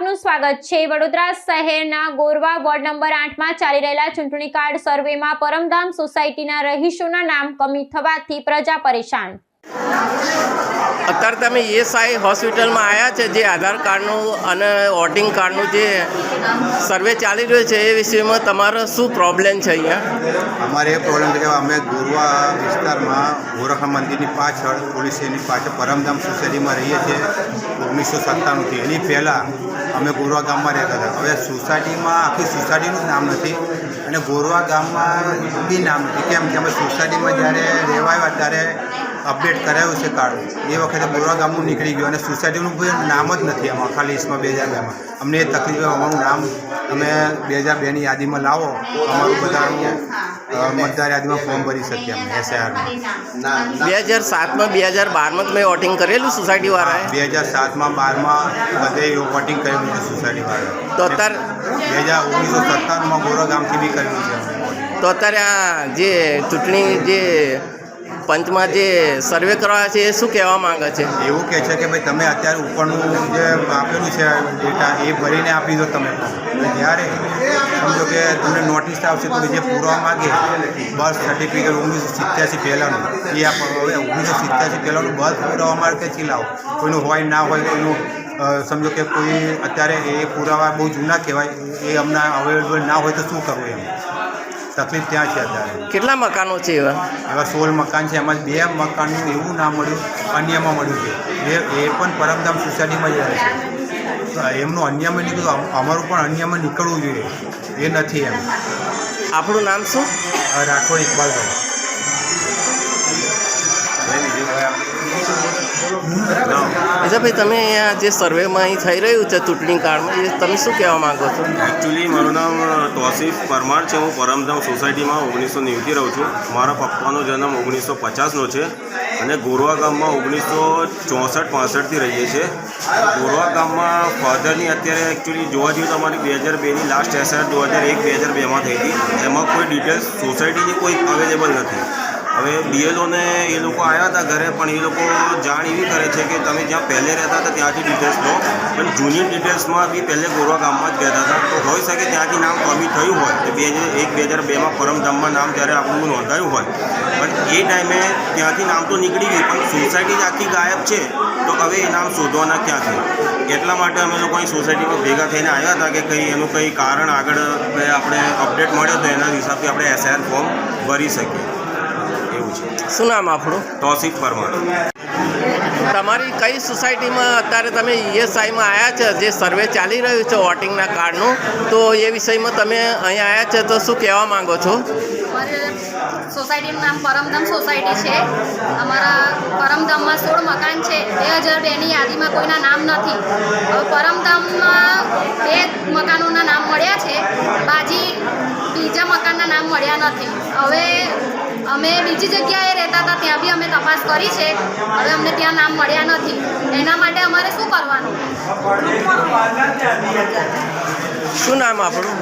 આપનું સ્વાગત છે. વડોદરા શહેરના ગોરવા વોર્ડ નંબર આઠમાં ચાલી રહેલા ચૂંટણી કાર્ડ સર્વેમાં પરમધામ સોસાયટીના રહીશોના નામ કમી થવાથી પ્રજા પરેશાન. અત્યારે તમે ઈએસઆઈ હોસ્પિટલમાં આવ્યા છે, જે આધાર કાર્ડનું અને વોટિંગ કાર્ડનું જે સર્વે ચાલી રહ્યો છે, એ વિષયમાં તમારો શું પ્રોબ્લેમ છે અહીંયા? અમારે એ પ્રોબ્લેમ છે કે અમે ગોરવા વિસ્તારમાં ગોરખા મંદિરની પાછળ પોલીસ એની પાછળ પરમધામ સોસાયટીમાં રહીએ છીએ. ઓગણીસો સત્તાણુંથી એની પહેલાં અમે ગોરવા ગામમાં રહેતા હતા. હવે સોસાયટીમાં, આખી સોસાયટીનું નામ નથી અને ગોરવા ગામમાં બી નામ નથી. કેમ કે અમે સોસાયટીમાં જ્યારે રહેવા આવ્યા ત્યારે અપડેટ કરાયું છે કાર્ડ. એ વખતે બોરા ગામનું નીકળી ગયું અને સોસાયટીનું કોઈ નામ જ નથી એમાં ખાલી લિસ્ટમાં બે હજાર બેમાં અમને એ તકલીફ અમારું નામ તમે બે હજાર બેની યાદીમાં લાવો. અમારું બધા મતદાર યાદીમાં ફોર્મ ભરી શકીએ અમે એસઆઈઆરમાં બે હજાર સાતમાં બે હજાર બારમાં તમે વોટિંગ કરેલું સોસાયટીવાળાએ બે હજાર સાતમાં બારમાં બધે વોટિંગ કરેલું છે સોસાયટીવાળા તો અત્યારે બે હજાર ઓગણીસો સત્તાવનમાં બોરા ગામથી બી કરેલું છે. તો અત્યારે આ જે ચૂંટણી જે પંચમાં જે સર્વે કરવા છે, એ શું કહેવા માંગે છે? એવું કહે છે કે ભાઈ તમે અત્યારે ઉપરનું જે આપેલું છે ડેટા એ ભરીને આપી દો તમે. જ્યારે સમજો કે તમને નોટિસ આવશે તો જે પૂરવા માગે બર્થ સર્ટિફિકેટ ઓગણીસો સિત્યાસી પહેલાંનું. એ આપો હવે ઓગણીસો સિત્યાસી પહેલાંનું બર્થ પુરાવા માગે કે લાવો. કોઈનું હોય ના હોય, કોઈનું સમજો કે કોઈ અત્યારે એ પુરાવા બહુ જૂના કહેવાય, એ અમને અવેલેબલ ના હોય તો શું કરવું એમ? તકલીફ ત્યાં છે અત્યારે. કેટલા મકાનો છે એવા? એવા સોળ મકાન છે. એમાં બે મકાનનું એવું ના મળ્યું અન્યમાં મળ્યું છે. એ એ પણ પરમધામ સોસાયટીમાં જ રહે છે. એમનું અન્યમાં નીકળ્યું અમ- અમારું પણ અન્યમાં નીકળવું જોઈએ. એ નથી એમ. આપણું નામ શું? રાઠોડ ઇકબાલભાઈ. અચ્છા ભાઈ તમે અહીંયા જે સર્વેમાં અહીં થઈ રહ્યું છે ચૂંટણી કાર્ડમાં, એ તમે શું કહેવા માંગો છો? એકચ્યુઅલી મારું નામ તોસીફ પરમાર છે. હું પરમધામ સોસાયટીમાં ઓગણીસો નેવથી રહું છું. મારા પપ્પાનો જન્મ ઓગણીસો પચાસનો છે અને ગોરવા ગામમાં ઓગણીસો ચોસઠ, પાસઠથી રહીએ છીએ. ગોરવા ગામમાં ફાધરની અત્યારે એકચ્યુઅલી જોવા જઈએ તો અમારી બે હજાર બેની લાસ્ટ એસઆર દો હજાર એક, બે હજાર બેમાં થઈ હતી. એમાં કોઈ ડિટેલ્સ સોસાયટીની કોઈ અવેલેબલ નથી. હવે બીએલઓને એ લોકો આવ્યા હતા ઘરે, પણ એ લોકો જાણ એવી કરે છે કે તમે જ્યાં પહેલે રહેતા હતા ત્યાંથી ડિટેલ્સ લો. પણ જૂની ડિટેલ્સમાં બી પહેલે ગોરવા ગામમાં જ કહેતા હતા. તો હોઈ શકે ત્યાંથી નામ કમી થયું હોય કે બે હજાર એક, બે હજાર બેમાં પરમધામમાં નામ જ્યારે આપણું નોંધાયું હોય. પણ એ ટાઈમે ત્યાંથી નામ તો નીકળી ગયું, પણ સોસાયટી જ આખી ગાયબ છે, તો હવે એ નામ શોધવાના ક્યાંથી એટલા માટે અમે લોકો અહીં સોસાયટીમાં ભેગા થઈને આવ્યા હતા કે કંઈ એનું કંઈ કારણ આગળ આપણે અપડેટ મળ્યો તો એના હિસાબથી આપણે એસઆર ફોર્મ ભરી શકીએ. છે શું? નામ આપણું? તોસિફ પરમાર. તમારી કઈ સોસાયટીમાં અત્યારે તમે ઈએસઆઈમાં આવ્યા છે? જે સર્વે ચાલી રહ્યું છે વોટિંગના કાર્ડનું તો એ વિષયમાં તમે અહીંયા આવ્યા છે તો શું કહેવા માંગો છો? અમારે સોસાયટીનું નામ પરમધામ સોસાયટી છે. અમારા પરમધામમાં સોળ મકાન છે. બે હજાર બેની યાદીમાં કોઈના નામ નથી. હવે પરમધામમાં બે મકાનોના નામ મળ્યા છે. બાજી બીજા મકાનના નામ મળ્યા નથી. હવે અમે બીજી જગ્યાએ રહેતા હતા ત્યાં બી અમે તપાસ કરી છે. હવે અમને ત્યાં નામ મળ્યા નથી. એના માટે અમારે શું કરવાનું? શું નામ આપણું?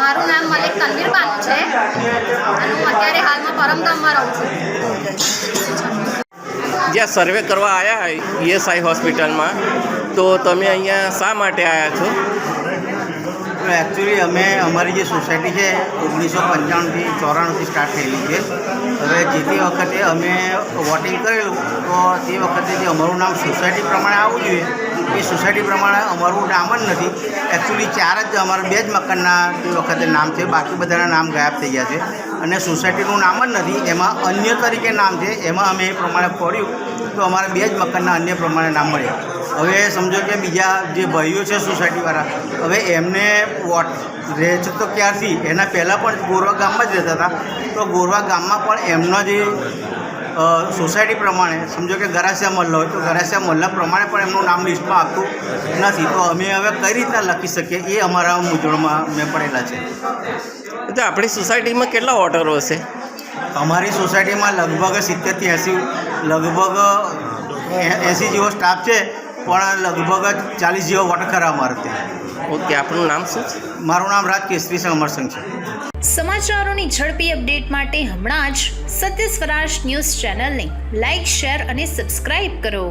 મારું નામ મલિક તનવીર બાનુ છે. અને હું અત્યારે હાલમાં પરમધામમાં રહું છું. જ્યાં સર્વે કરવા આવ્યા ઈએસઆઈ હોસ્પિટલમાં તો તમે અહીંયા શા માટે આવ્યા છો? એકચ્યુઅલી અમે અમારી જે સોસાયટી છે, ઓગણીસો પંચાણુંથી ચોરાણુંથી સ્ટાર્ટ થયેલી છે. હવે જે તે વખતે અમે વોટિંગ કરેલું, તો તે વખતે જે અમારું નામ સોસાયટી પ્રમાણે આવવું જોઈએ. એ સોસાયટી પ્રમાણે અમારું નામ જ નથી. એકચ્યુઅલી ચાર જ અમારા બે જ મકાનના તે વખતે નામ છે. બાકી બધાના નામ ગાયબ થઈ ગયા છે. અને સોસાયટીનું નામ જ નથી. એમાં અન્ય તરીકે નામ છે. એમાં અમે એ પ્રમાણે પડ્યું તો અમારા બે જ મકાનના અન્ય પ્રમાણે નામ મળ્યા. હવે સમજો કે બીજા જે ભાઈઓ છે સોસાયટીવાળા, હવે એમને વોટ રહે છે તો ક્યારથી? એના પહેલાં પણ ગોરવા ગામમાં જ રહેતા હતા. તો ગોરવા ગામમાં પણ એમનો જે સોસાયટી પ્રમાણે, સમજો કે ગરાસિયા મહોલ્લા હોય, તો ગરાસિયા મહોલ્લા પ્રમાણે પણ એમનું નામ લિસ્ટમાં આવતું નથી. તો અમે હવે કઈ રીતના લખી શકીએ એ અમારા મૂંઝવણમાં મેં પડેલા છે. તો આપણી સોસાયટીમાં કેટલા વોટરો હશે? અમારી સોસાયટીમાં લગભગ સિત્તેરથી એંસી લગભગ એંસી જેવો સ્ટાફ છે પણ લગભગ ચાલીસ જેવો વોટર ખરા અમારે ત્યાં. ઓકે આપનું નામ શું મારું નામ રાજ કેસરી સંગ છે. સમાચારોની ઝડપી અપડેટ માટે હમણાં જ સત્ય સ્વરાજ ન્યૂઝ ચેનલને લાઇક શેર અને સબસ્ક્રાઇબ કરો.